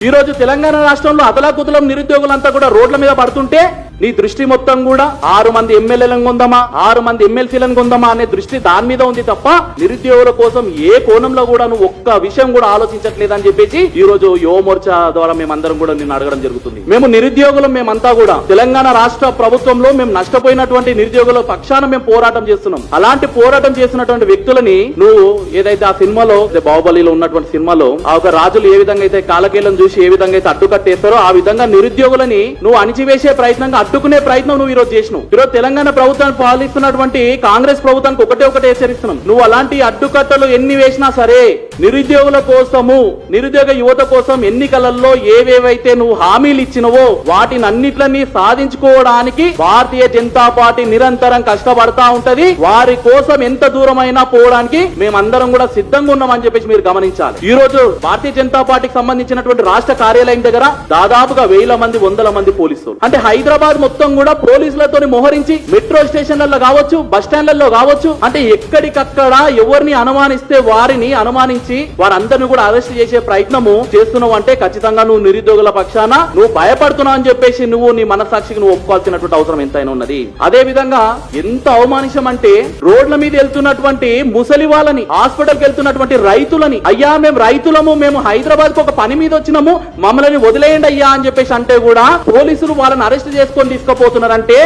ఈ రోజు తెలంగాణ రాష్ట్రంలో అతలాకుతలం నిరుద్యోగులంతా కూడా రోడ్ల మీద పడుతుంటే నీ దృష్టి మొత్తం కూడా ఆరు మంది ఎమ్మెల్యేలను కొందామా? ఆరు మంది ఎమ్మెల్సీలను కొందామా అనే దృష్టి దాని మీద ఉంది తప్ప నిరుద్యోగుల కోసం ఏ కోణంలో కూడా నువ్వు ఒక్క విషయం కూడా ఆలోచించట్లేదని చెప్పేసి ఈ రోజు యువ మోర్చా ద్వారా మేమందరం కూడా నిన్ను అడగడం జరుగుతుంది. మేము నిరుద్యోగులం మేమంతా కూడా తెలంగాణ రాష్ట్ర ప్రభుత్వంలో మేము నష్టపోయినటువంటి నిరుద్యోగుల పక్షాన మేము పోరాటం చేస్తున్నాం. అలాంటి పోరాటం చేసినటువంటి వ్యక్తులని నువ్వు ఏదైతే ఆ సినిమాలో బాహుబలిలో ఉన్నటువంటి సినిమాలో ఆ ఒక రాజులు ఏ విధంగా అయితే కాలకేలం చూసి ఏ విధంగా అయితే అడ్డుకట్టేస్తారో ఆ విధంగా నిరుద్యోగులని నువ్వు అణిచివేసే ప్రయత్నంగా అడ్డుకునే ప్రయత్నం నువ్వు ఈరోజు చేసినావు. ఈరోజు తెలంగాణ ప్రభుత్వాన్ని పాలిస్తున్నటువంటి కాంగ్రెస్ ప్రభుత్వానికి ఒకటే ఒకటే హెచ్చరిస్తున్నాం. నువ్వు అలాంటి అడ్డుకట్టలు ఎన్ని వేసినా సరే నిరుద్యోగుల కోసము నిరుద్యోగ యువత కోసం ఎన్నికలలో ఏవేవైతే నువ్వు హామీలు ఇచ్చినవో వాటిని అన్నిట్లని సాధించుకోవడానికి భారతీయ జనతా పార్టీ నిరంతరం కష్టపడతా ఉంటది. వారి కోసం ఎంత దూరమైనా పోవడానికి మేమందరం కూడా సిద్ధంగా ఉన్నామని చెప్పేసి మీరు గమనించాలి. ఈ రోజు భారతీయ జనతా పార్టీకి సంబంధించినటువంటి రాష్ట్ర కార్యాలయం దగ్గర దాదాపుగా వేల మంది వందల మంది పోలీసులు. అంటే హైదరాబాద్ మొత్తం కూడా పోలీసులతో మోహరించి మెట్రో స్టేషన్లలో కావచ్చు బస్ స్టాండ్లలో కావచ్చు అంటే ఎక్కడికక్కడ ఎవరిని అనుమానిస్తే వారిని అనుమానించి వారందరిని కూడా అరెస్ట్ చేసే ప్రయత్నము చేస్తున్నావు అంటే ఖచ్చితంగా నువ్వు నిరుద్యోగుల పక్షాన నువ్వు భయపడుతున్నావు అని చెప్పేసి నువ్వు నీ మనస్సాక్షికి నువ్వు ఒప్పుకోవాల్సినటువంటి అవసరం ఎంతైనా ఉన్నది. అదే విధంగా ఎంత అవమానిషం అంటే రోడ్ల మీద వెళ్తున్నటువంటి ముసలి వాళ్ళని హాస్పిటల్కి వెళ్తున్నటువంటి రైతులని అయ్యా మేము రైతులము మేము హైదరాబాద్కు ఒక పని మీద వచ్చినాము మమ్మల్ని వదిలేయండి అయ్యా అని చెప్పేసి అంటే కూడా పోలీసులు వాళ్ళని అరెస్ట్ చేసుకొని తీసుకుపోతున్నారంటే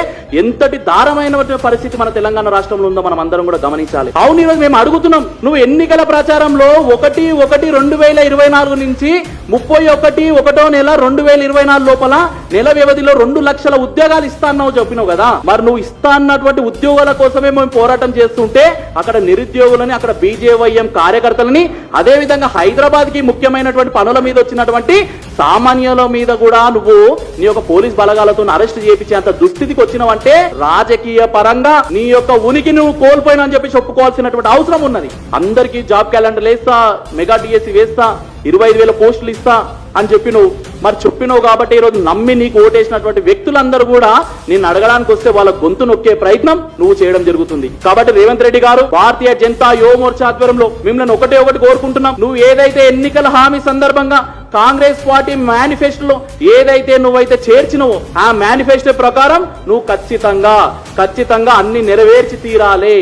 ఎంతటి దారమైన పరిస్థితి మన తెలంగాణ రాష్ట్రంలో ఉందో మనం అందరం కూడా గమనించాలి. అవును ఈరోజు మేము అడుగుతున్నాం నువ్వు ఎన్నికల ప్రచారంలో ఒకటి ఒకటి రెండు వేల ఇరవై నాలుగు నుంచి ముప్పై ఒకటి ఒకటో నెల రెండు వేల ఇరవై నాలుగు లోపల నెల వ్యవధిలో రెండు లక్షల ఉద్యోగాలు ఇస్తా అన్నావు చెప్పినావు కదా. మరి నువ్వు ఇస్తా అన్నటువంటి ఉద్యోగాల కోసమే మేము పోరాటం చేస్తుంటే అక్కడ నిరుద్యోగులని అక్కడ బీజేవైఎం కార్యకర్తలని అదే విధంగా హైదరాబాద్కి ముఖ్యమైనటువంటి పనుల మీద వచ్చినటువంటి సామాన్యుల మీద కూడా నువ్వు నీ యొక్క పోలీస్ బలగాలతో అరెస్ట్ చేయించేంత దుస్థితికి వచ్చినవంటే రాజకీయ పరంగా నీ యొక్క ఉనికి నువ్వు కోల్పోయినా అని చెప్పి చెప్పుకోవాల్సినటువంటి అవసరం ఉన్నది. అందరికీ జాబ్ క్యాలెండర్లు వేస్తా మెగా డిఎస్సి వేస్తా ఇరవై ఐదు వేల పోస్టులు ఇస్తా అని చెప్పి నువ్వు మరి చెప్పినావు కాబట్టి ఈరోజు నమ్మి నీకు ఓటేసినటువంటి వ్యక్తులందరూ కూడా నిన్ను అడగడానికి వస్తే వాళ్ళ గొంతు నొక్కే ప్రయత్నం నువ్వు చేయడం జరుగుతుంది. కాబట్టి రేవంత్ రెడ్డి గారు భారతీయ జనతా యువ మోర్చా ఆధ్వర్యంలో మిమ్మల్ని ఒకటే ఒకటి కోరుకుంటున్నాం. నువ్వు ఏదైతే ఎన్నికల హామీ సందర్భంగా కాంగ్రెస్ పార్టీ మేనిఫెస్టోలో ఏదైతే నువ్వైతే చేర్చినవో ఆ మేనిఫెస్టో ప్రకారం నువ్వు ఖచ్చితంగా ఖచ్చితంగా అన్ని నెరవేర్చి తీరాలి.